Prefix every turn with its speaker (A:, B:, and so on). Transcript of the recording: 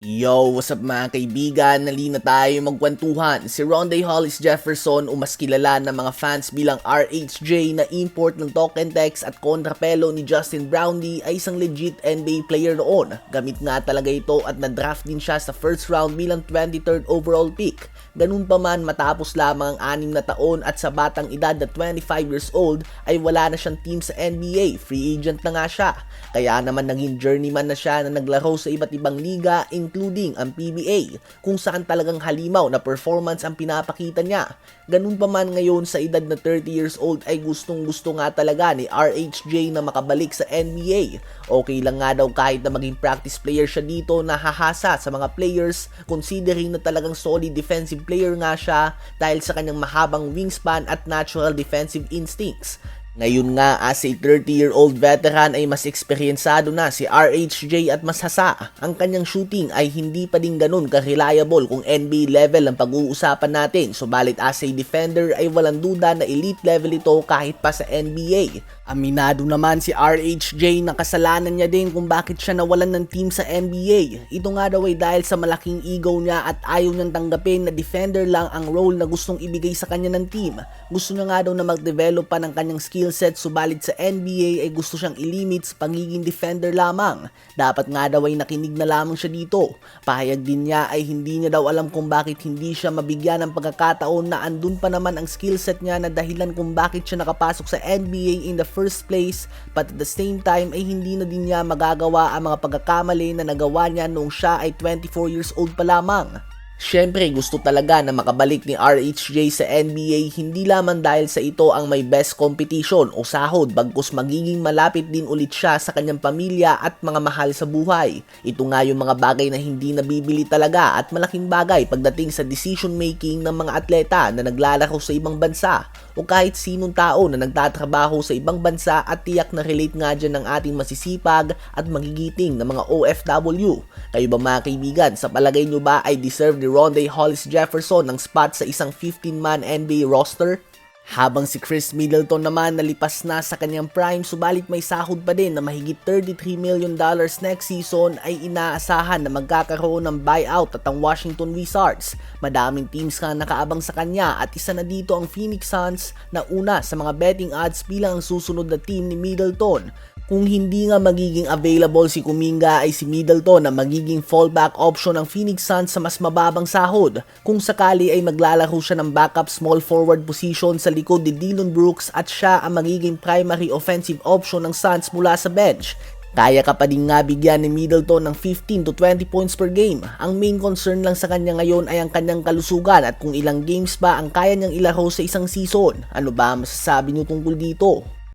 A: Yo, what's up mga kaibigan? Nali na tayo magkwentuhan. Si Rondé Hollis Jefferson o mas kilala ng mga fans bilang RHJ na import ng token text at kontrapelo ni Justin Brownlee ay isang legit NBA player noon. Gamit nga talaga ito at na-draft din siya sa first round bilang 23rd overall pick. Ganun pa man matapos lamang ang anim na taon at sa batang edad na 25 years old ay wala na siyang team sa NBA. Free agent na nga siya. Kaya naman naging journeyman na siya na naglaro sa iba't ibang liga including ang PBA kung saan talagang halimaw na performance ang pinapakita niya. Ganun pa man ngayon sa edad na 30 years old ay gustong gusto nga talaga ni RHJ na makabalik sa NBA. Okay lang nga daw kahit na maging practice player siya dito na hahasa sa mga players considering na talagang solid defensive player nga siya dahil sa kanyang mahabang wingspan at natural defensive instincts. Ngayon nga as a 30-year-old veteran ay mas eksperyensado na si RHJ at mas hasa. Ang kanyang shooting ay hindi pa din ganun ka-reliable kung NBA level ang pag-uusapan natin. Subalit as a defender ay walang duda na elite level ito kahit pa sa NBA. Aminado naman si RHJ na kasalanan niya din kung bakit siya nawalan ng team sa NBA. Ito nga daw ay dahil sa malaking ego niya at ayaw niyang tanggapin na defender lang ang role na gustong ibigay sa kanya ng team. Gusto niya nga daw na mag-develop pa ng kanyang skill set subalit sa NBA ay gusto siyang ilimit sa pagiging defender lamang. Dapat nga daw ay nakinig na lamang siya dito. Pahayag din niya ay hindi niya daw alam kung bakit hindi siya mabigyan ng pagkakataon na andun pa naman ang skill set niya na dahilan kung bakit siya nakapasok sa NBA in the first place but at the same time ay hindi na din niya magagawa ang mga pagkakamali na nagawa niya noong siya ay 24 years old pa lamang. Siyempre, gusto talaga na makabalik ni RHJ sa NBA hindi lamang dahil sa ito ang may best competition o sahod bagkus magiging malapit din ulit siya sa kanyang pamilya at mga mahal sa buhay. Ito nga yung mga bagay na hindi nabibili talaga at malaking bagay pagdating sa decision making ng mga atleta na naglalaro sa ibang bansa o kahit sinong tao na nagtatrabaho sa ibang bansa at tiyak na relate nga dyan ng ating masisipag at magigiting na mga OFW. Kayo ba mga kaibigan, sa palagay nyo ba ay deserve ni Rondé Hollis Jefferson ng spot sa isang 15-man NBA roster? Habang si Chris Middleton naman nalipas na sa kanyang prime subalit may sahod pa din na mahigit 33 million dollars next season ay inaasahan na magkakaroon ng buyout at ang Washington Wizards. Madaming teams nga nakaabang sa kanya at isa na dito ang Phoenix Suns na una sa mga betting odds bilang ang susunod na team ni Middleton. Kung hindi nga magiging available si Kuminga ay si Middleton na magiging fallback option ng Phoenix Suns sa mas mababang sahod. Kung sakali ay maglalaro siya ng backup small forward position sa likod ni Dillon Brooks at siya ang magiging primary offensive option ng Suns mula sa bench. Kaya ka pa din nga bigyan ni Middleton ng 15 to 20 points per game. Ang main concern lang sa kanya ngayon ay ang kanyang kalusugan at kung ilang games ba ang kaya niyang ilaro sa isang season. Ano ba masasabi niyo tungkol dito?